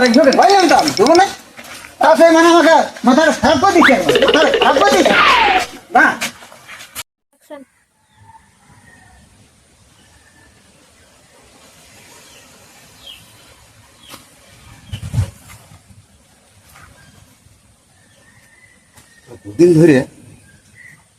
দেবো না। তারপরে মানে আমাকে মাথাটা খারাপ করে দিচ্ছে। একবার। খারাপ করে দিচ্ছে। না। দুদিন ধরে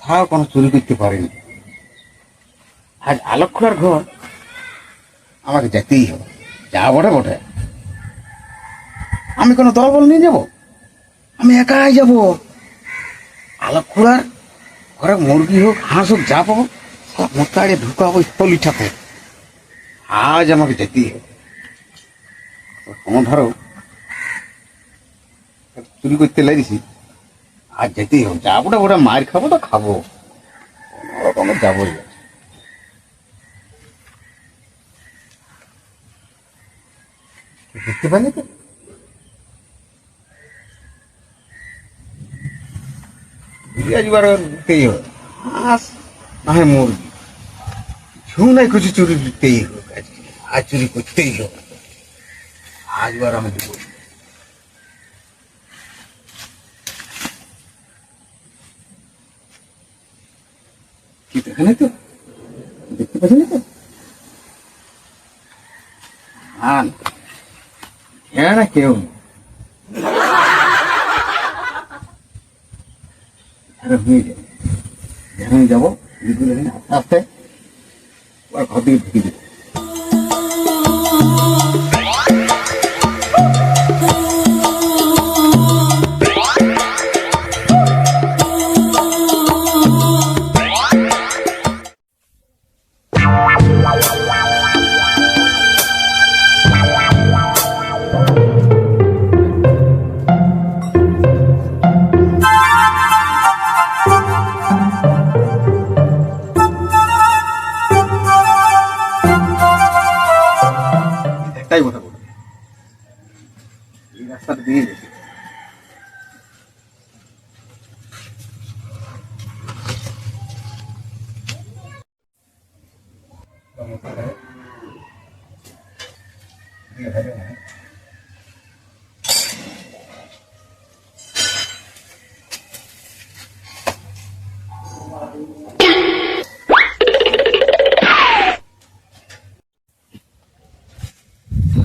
তাও কোনো চুরি করতে পারেনি। আজ আলক্ষার ঘর আমাকে যেতেই হবে। যা বটে বটে। আমি কোনো দলবল নিয়ে যাব আমি একাই যাব। আলক্ষুড়ার ঘরে মুরগি হোক, হাঁস হোক, যা পাবো, সব মোটাড়ে ঢুকাবো স্থলি ঠাকুর আজ আমাকে যেতেই হবে। ধরো, চুরি করতে লাগিয়েছি আর যেতেই হবে। যাব না ওটা মার খাব তো খাব। কোনো যাবোই দেখতে পাইনি তো? দিতেই হবে হাঁস না হয় মুরগি ঝু নাই কিছু চুরি দিতেই আজকে আজ চুরি করতেই হবে আজবার আমি দেখতে পাচ্ছি না তো? না কেউ। নেই। যাবে যাব আস্তে আস্তে ওর ঘর থেকে ঢুকে দেবো।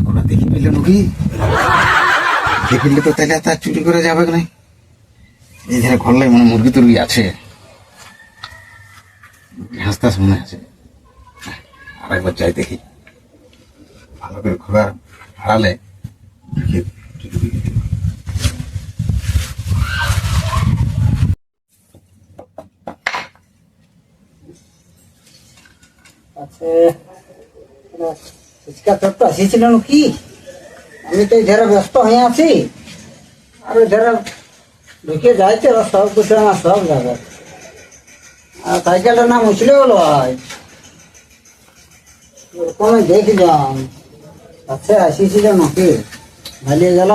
ওরা দেখি তার চুরি করে যাবে না এই ধারে ঘর লাগে মানে মুরগি টুরগি আছে। হাসতাস মনে আছে। আর একবার যাই দেখি। ভালো করে ঘোরা হারালে। আচ্ছা আমি তো এধারে ব্যস্ত হয়ে আছি। আর এধারে ঢুকে যাইতে সব কিছু আমার সব যাবে। আর সাইকেলটার নাম উছলে হলো ভাই ওরকম দেখি যাম আচ্ছা আসিছিল নাকি ভালিয়ে গেল?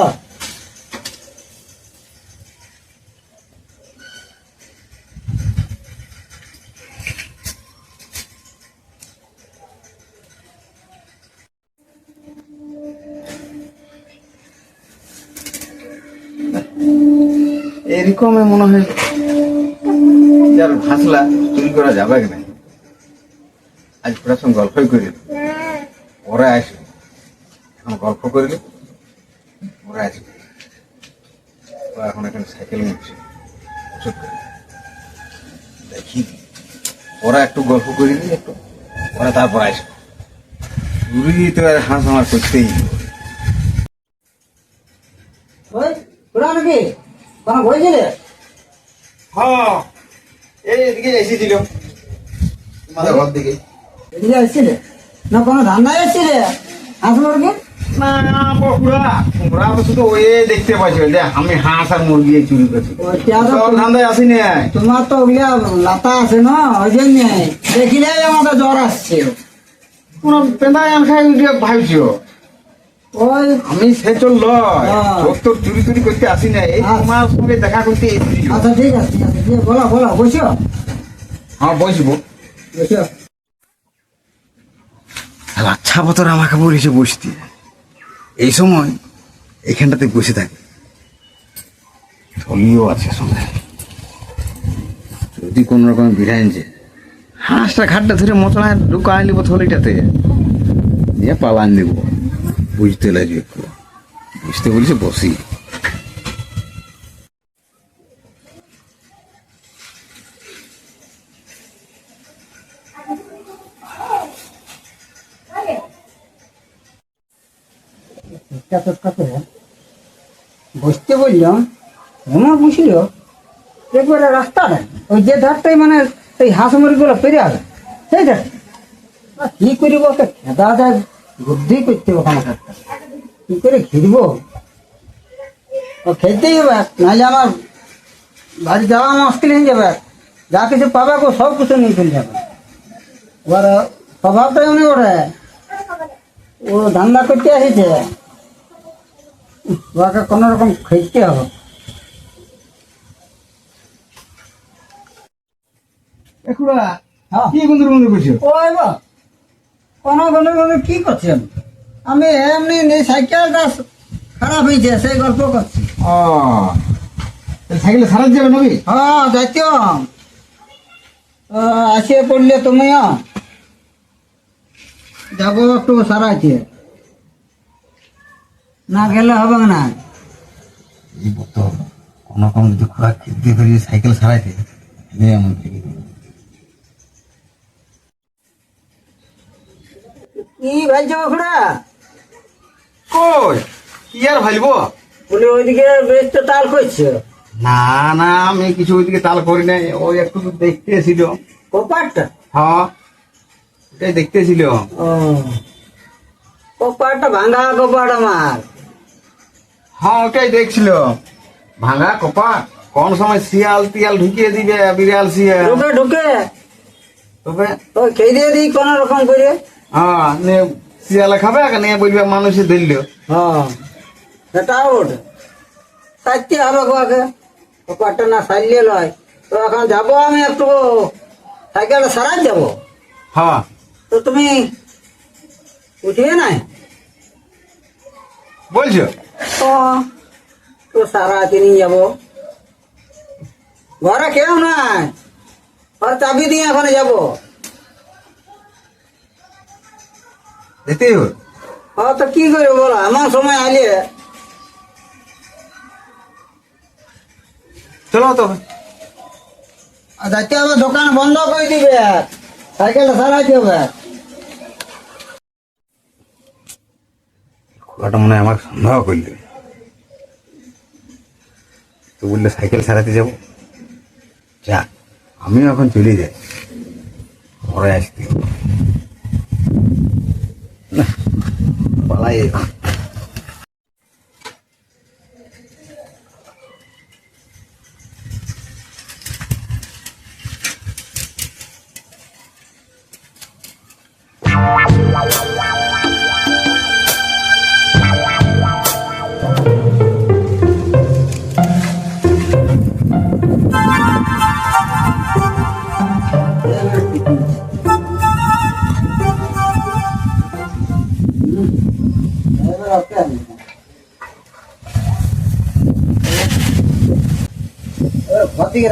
এরকম মনে হয়। যার ভাসলা চুরি করা যাবে কি নাই আজ পুরা সঙ্গে গল্পই করি। ওরা আসবে। গল্প করিলে ওরা আসবে ওরা এখন এখানে সাইকেল নিচ্ছে করে। দেখি। ওরা একটু গল্প করি একটু। ওরা তারপর আসবে। চুরি তো আর হাঁস আমার করতেই নাকি কোনো হ্যাঁ এই এদিকে এসেছিল। তোমাদের ঘর দিকে এদিকে এসছিলে? না কোনো ধান্দায় এসছিলে? হাঁস মুরগি? না বকুড়া। তোমরা শুধু ওই দেখতে যে আমি হাঁস আর মুরগি চুরি করছি। তোমার তো ওগুলা লাতা আছে না ওই জন্য। দেখিলে আমাদের জ্বর আসছে। কোন পেঁদাই আন খাই উঠে ভাবছ ওই আমি সে চলল হ্যাঁ। তোর চুরি চুরি করতে আসি না এই আচ্ছা। তোমার সঙ্গে দেখা করতে আচ্ছা ঠিক আছে ঠিক আছে দিয়ে বলো বলো বসো। হ্যাঁ বসবো। বসো। আচ্ছা বতর আমাকে বলেছে বসতে। এই সময় এখানটাতে বসে থাকে। ধলিও আছে সঙ্গে। যদি কোন রকম বিরাইনছে হাঁসটা ঘাটটা ধরে মতনায় ঢুকা আনলিব থলিটাতে নিয়ে পালান দেব। বুঝতে লাগবে একটু। বুঝতে বলছে বসি। চটকা করে বসতে বললাম আমার বুঝল একবারে রাস্তাটা ওই যে ধারটাই মানে এই হাঁস মুরগিগুলো পেরে আগে সেই ধার কি করিব ওকে? খেদা দেয় বুদ্ধি করতে হবে আমার কি করে ঘিরব ও খেতেই হবে, নাহলে আমার বাড়ি যাওয়া মুশকিল হয়ে যাবে। যা কিছু পাবে গো, সব কিছু নিয়ে চলে যাবে। এবার স্বভাবটাই উনি ওরে ও ধান্দা করতে এসেছে ওকে কোনো রকম খেতে হবে। একুড়া হ্যাঁ। কি বন্ধু করছ? ওই বা কোনো কোনো কোনো কি করছেন আমি এমনি এই সাইকেলটা খারাপ হয়েছে সেই গল্প করছি। ও সাইকেলে সারাত যাবে নবী হ্যাঁ যাইতে আসিয়ে পড়লে তুমিও। যাব একটু সারাইতে। না গেলে হবে না। এই তো কোনো রকম যদি খোলা করি সাইকেল সারাইতে এমন থেকে কি ভাইছো ওখানে কই? কি আর ভাইব বলে ওইদিকে বেশ তো তাল করছে। না না আমি কিছু ওইদিকে তাল করি নাই। ওই একটু দেখতে এসেছিল কপাটটা? হ্যাঁ ওটাই দেখতে এসেছিল ও কপারটা ভাঙা কপাট আমার। হ্যাঁ ওটাই দেখছিল ভাঙা কপা কোন সময় শিয়াল তিয়াল ঢুকিয়ে দিবে বিড়াল শিয়াল? ঢুকে ঢুকে। তবে ওই খেয়ে দিয়ে দিই কোন রকম করে। হ্যাঁ নে শিয়ালে খাবে আর নিয়ে বলবে মানুষে ধরল। হ্যাঁ। সেটাও ওঠে। সারতে হবে গোয়াকে কপারটা না সারলে লয়। তো এখন যাব আমি একটু সাইকেলটা সারাই যাব। হ্যাঁ। তো তুমি উঠিয়ে নাই? বলছো? ও। তো সারা নিয়ে যাব। ঘরে কেউ নাই। আর চাবি দিয়ে এখন যাব। ও তো কি করে বলো আমার সময় আইলে। চলো আর যাইতে হবে দোকান বন্ধ করে দিবে। সাইকেলটা সারাইতে হবে খোলাটা মনে হয় আমার সন্দেহ করলে। তো বললে সাইকেল সারাতে যাব। যা, আমিও এখন চলে যাই। পরে আসতে পালাই এখন।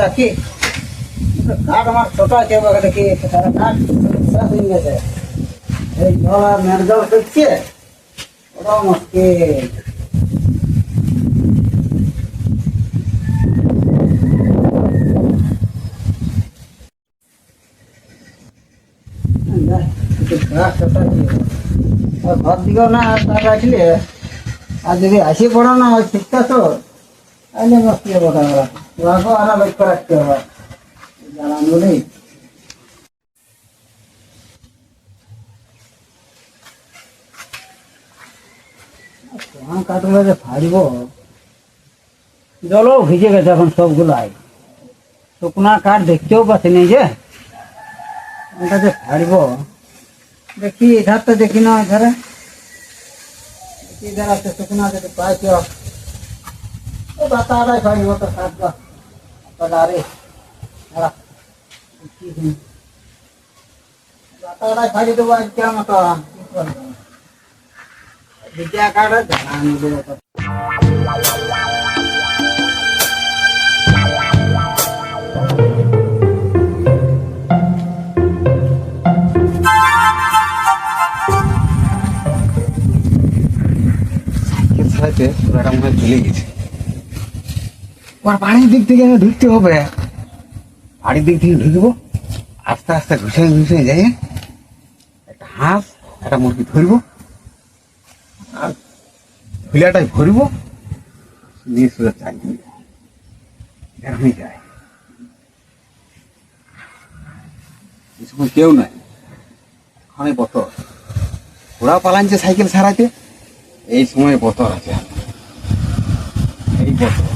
রাখি। কাঠ আমার ছোট আছে সারা কাঠ শেষ হয়ে গেছে। এই জল আর জল ওটাও মুশকিল। ঘর দিকেও না তার রাখলে। আর যদি আসি পড়ো না ঠিকঠাক তো? তাহলে মুশকিল হবে ওরা ওরাকেও আরও লক্ষ্য রাখতে হবে জ্বালানো নেই তোমার কাঠগুলো যে ফাড়ব জলও ভিজে গেছে এখন সবগুলাই শুকনা কাঠ দেখতেও পাচ্ছি নেই যে ওটা যে ফাড়ব দেখি ধারটা দেখি না ধারে দেখি ধার আছে শুকনা যদি পাই bata na sa inyo to sa ito. Palari. Nara. Bata na sa inyo to wag ka mo to. Bidya ka na. Ano dito to. সাথে পুরাটা মনে হয় ভুলে গেছি ওর বাড়ির দিক থেকে ঢুকতে হবে। বাড়ির দিক থেকে ঢুকবো, আস্তে আস্তে ঘুষে ঘুষে যাই, একটা হাঁস, একটা মুরগি ধরবো, আর ঝুলিয়াটাই ভরবো, নিয়ে সোজা চাই যায় কেউ নাই ওখানে বতর। ঘোড়া পালানছে সাইকেল সারাইতে এই সময় বতর আছে। এই বতর।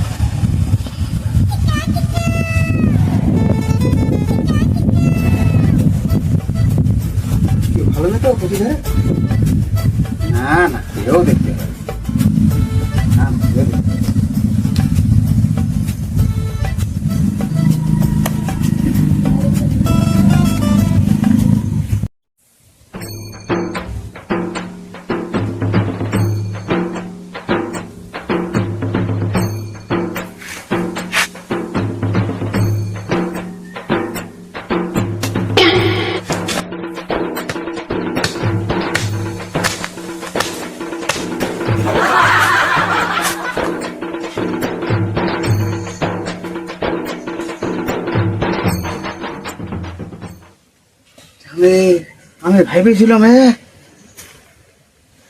ভাইবেছিলাম এ,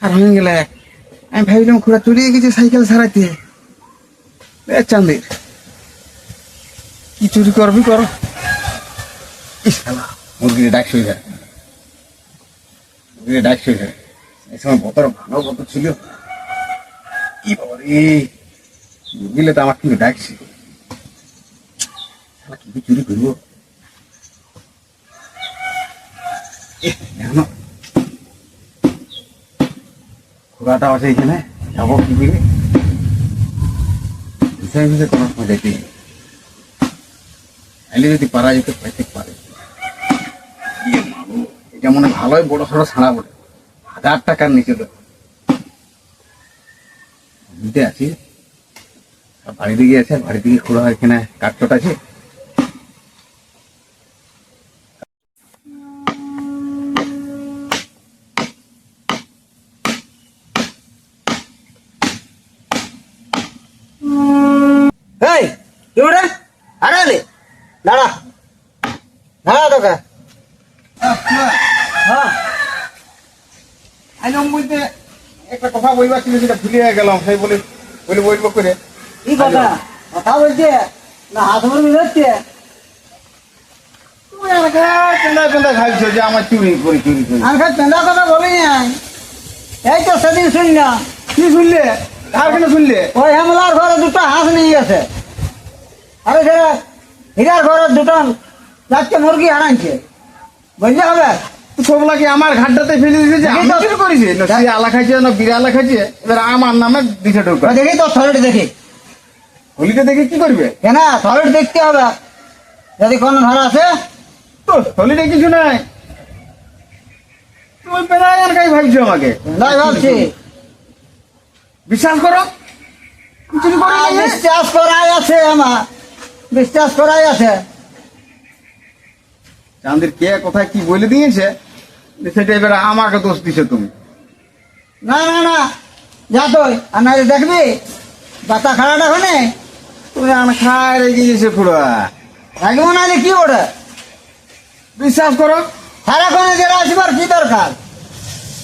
আর হয়ে গেলে, আমি ভাবিলাম খুড়া চলে গেছে সাইকেল সারাইতে চান্দির কি চুরি করবি কর। ইস মুরগির ডাক শুয়ে যায় মুরগির ডাক শুয়ে যায় এই সময় বতর ভালো বতর ছিল। কি রে, মুরগিলে তো আমার কিন্তু ডাকছি কি চুরি করব? এখনও খোলাটা আছে এখানে যাব কি করে বিষয় কোনো সময় যেতে এলে যদি পারা যেতে পাইতে পারে এটা মনে ভালোই বড় সড়ো ছাড়া বলে হাজার টাকার নিচে তো দিতে আছি বাড়ি দিকে আছে বাড়ি দিকে খোলা এখানে কাঠচট আছে। দাঁড়া। দাঁড়া তোকে। হ্যাঁ। আইলাম বলতে একটা কথা বলবার ছিল সেটা ভুলে গেলাম সেই বলে বলে বলব করে। কি কথা? কথা বলছে না হাত মুরগি ধরছে তুমি আর কেন্দা কেন্দা খাইছো যে আমার চুরি করি চুরি করি। আমি খালি পেঁদা কথা বলি নাই? এই তো সেদিন কি শুনলে? কার কেন শুনলে? ওই হেমলার ঘরে দুটো হাঁস নিয়ে গেছে। আরে সেটা হীরার ঘরে দুটো চারটে মুরগি হারাইছে বুঝলে হবে? সবলা কি আমার ঘাটটাতে ফেলে দিয়েছে আমি। চুরি করেছি। না সে আলা খাইছে না বিড়ালা খাইছে এবার আমার নামে দিছে ঢোকা। দেখি তো থরেট দেখি। হোলিতে দেখে কি করবে? কেন? থরেট দেখতে হবে। যদি কোনো ধর আছে? তো হোলিতে কিছু নাই। তুমি পেরায় আর কাই ভাবছ আমাকে। তাই ভাবছি। বিশ্বাস করো? চুরি করি নাই। বিশ্বাস করাই আছে আমার। বিশ্বাস করাই আছে। চাঁদের কে কোথায় কি বলে দিয়েছে সেটা এবার আমাকে দোষ দিছো তুমি। না না না যা তুই আর না দেখবি বাতা খাড়াটা ওখানে তুমি আন খায় রেগে গেছে পুরা। থাকব না কি ওটা বিশ্বাস করো। সারাক্ষণে জেলা আসবার কি দরকার?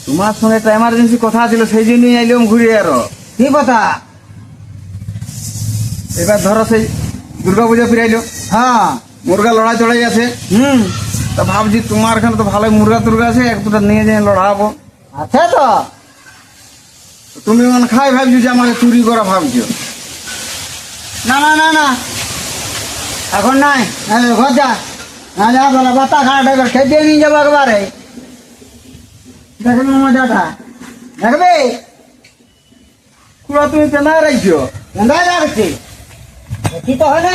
তোমার সঙ্গে একটা এমার্জেন্সি কথা ছিল সেই জন্যই আইলাম ঘুরে আরও। কি কথা? এবার ধরো সেই দুর্গা পূজা ফিরাইলো? হ্যাঁ। মুরগা লড়াই চড়াই আছে। হুম। তা ভাবছি তোমার এখানে তো ভালো মুরগা টুরগা আছে এক দুটা নিয়ে যাই লড়াবো। আছে তো। তুমি মানে খাই ভাবছ যে আমাকে চুরি করা ভাবছ? না না না না। এখন নাই। ঘর যা। না যা বলে বাতা খাড়াটা এবার খেতে নিয়ে যাব একবারে। দেখবি মজাটা। দেখবে? কুড়া তুমি কেনা রাখছো কোনটায় যাচ্ছি দেখি তো হয় না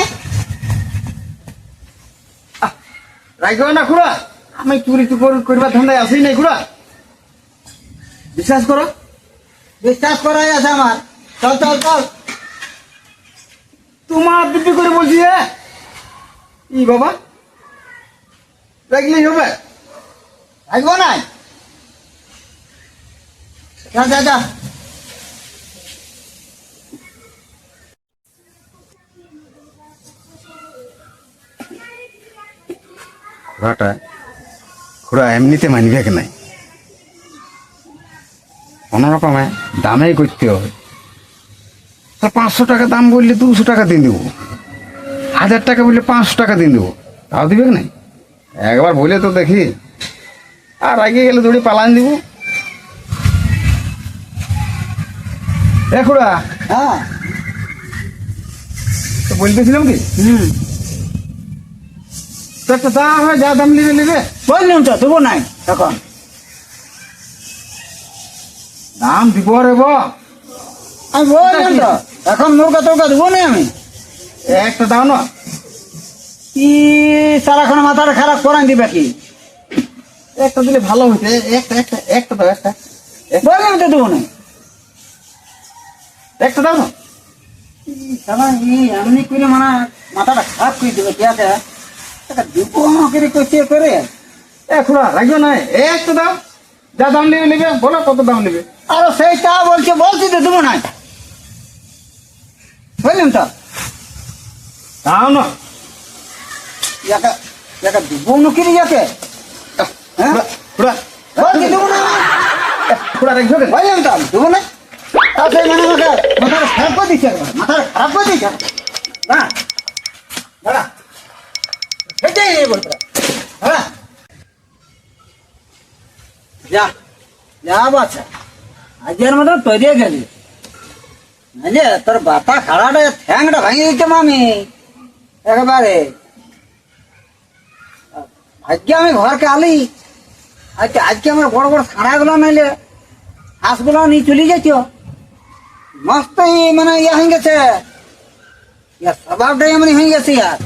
রাখো না খুড়া। আমি চুরি চুরি করবার ধান্দায় আসি নাই খুড়া। বিশ্বাস করো। বিশ্বাস করাই আছে আমার। চল চল চল। তোমার দিব্যি করে বলছি ই বাবা। রাখলেই হবে। আসব না যা যা যা। ঘোড়াটা ঘোড়া এমনিতে মানবে নাই? কোনো রকমে দামেই করতে হবে। তা পাঁচশো টাকা দাম বললে দুশো টাকা দিয়ে দেবো। হাজার টাকা বললে পাঁচশো টাকা দিয়ে দেবো। তাও দিবে নাই? একবার বলে তো দেখি। আর আগে গেলে দৌড়ে পালান দিব। এ খুড়া হ্যাঁ। তো বলতেছিলাম কি? হুম। তো একটা দাম হয় যা দাম নেবে নেবে। বললাম তো দেবো নাই। এখন। দাম দিব রে ব। আমি বললাম তো এখন নৌকা টৌকা দেবো না আমি? একটা দাও না। কি সারাক্ষণ মাথাটা খারাপ করান দিবে কি? একটা দিলে ভালো হইতে। একটা একটা একটা দাও একটা। বললাম তো দেবো না একটা দাও না। এমনি করে মানে মাথাটা খারাপ করে দেবে কি আছে? দুপো করে কইছে করে। এ খুড়া রাখবে না একটা দাও। যা দাম নেবে নেবে। বলো কত দাম নেবে। আর সেইটা বলছে বলছি তো দেবো না বললাম তো? দাও না। ইয়াকে ইয়াকে দেবো নকিরি ইয়াকে? হ্যাঁ? বলছি দেবো না। খুড়া রাখবে? তো? দেবো না। মানে আমাকে মাথাটা খারাপ করে দিচ্ছে মাথাটা খারাপ করে দিচ্ছে। না। যা যা বাচ্চা আজকের মতন তৈরি গেলি। নাইলে তোর বাতা খাড়াটা, ঠ্যাংটা ভাঙিয়ে দিতাম আমি। একেবারে। আজকে আমি ঘরকে আলি। আজকে আজকে আমার বড় বড় খাড়াগুলো নাইলে হাঁসগুলো নিয়ে চলে যেত। মস্ত মানে ইয়ে হয়ে গেছে। স্বভাবটাই এমনি হয়ে গেছে ইয়ার।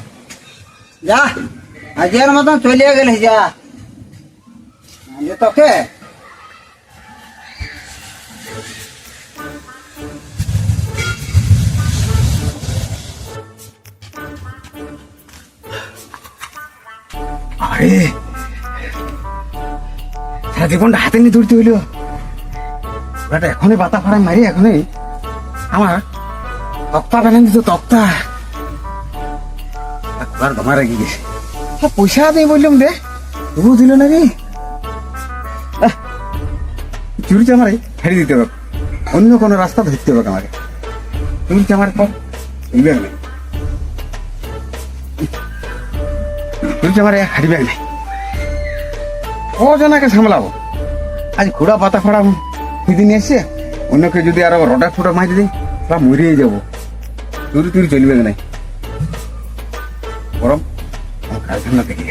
যা, আজকের মতন চলে গেলি, যা। নাইলে তোকে আরে সারা জীবনটা হাতে নিয়ে দৌড়তে হইল? ওটা এখনই বাতা ফাড়াই মারি, এখনই। আমার তক্তা বেলেন দিত তক্তা। আর তোমার রেগে গেছে। পয়সা দিয়ে বললাম দে। তবু দিল না রে চুরি চামারে ছেড়ে দিতে হবে। অন্য কোনো রাস্তা ধরতে হবে আমাকে চুরি চামার পর ইবেন নেই চুরি চামারে হারিবে নাই ও জনাকে সামলাবো আজ ঘোড়া পাতা ফাড়া দিদিন এসে অন্যকে যদি আরও রটা ফোটা মারি দিই তা মরিয়ে যাব। চুরি চুরি চলবে নাই বরং আমার কারখানা দেখি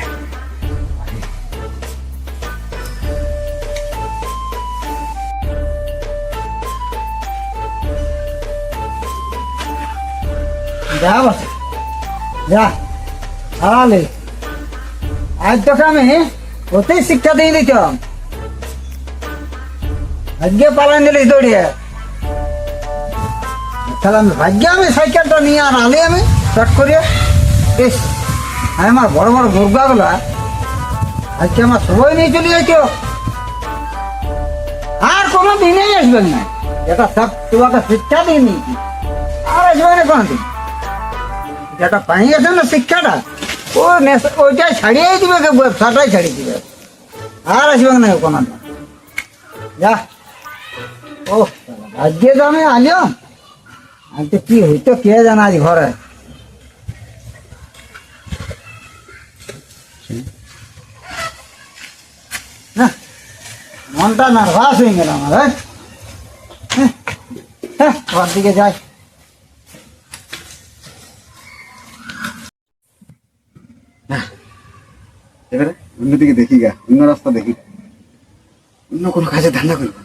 যা বাচ্চা যা, হারালে। আজ তোকে আমি ওতেই শিক্ষা দিয়ে দিতাম। আজকে পালান দিলিস দৌড়িয়ে। তাহলে আমি ভাগ্যে আমি নিয়ে আর আলি আমি শর্ট করিয়ে। বেশ আমি আমার বড় বড় মুরগাগুলা আজকে আমার সবাই নিয়ে চলে যাইত। আর কোনো দিনেই আসবেন না। এটা সব তোমাকে শিক্ষা দিয়ে নিয়েছি। আর আসবে না কোনো দিন যেটা পাই গেছে না শিক্ষাটা ও নেশা- ওইটাই ছাড়িয়েই দিবে কে ব্যবসাটাই ছাড়িয়ে দিবে আর আসবে না কোনো দিন যা ও আজকে তো আমি আলিয়াম আজকে কি হইতো কে জানা আজ ঘরে না মনটা নার্ভাস হয়ে গেল আমার হ্যাঁ? হ্যাঁ, হ্যাঁ, ঘর দিকে যাই এবারে অন্যদিকে দেখি গা অন্য রাস্তা দেখি। অন্য কোনো কাজে ধান্দা করব।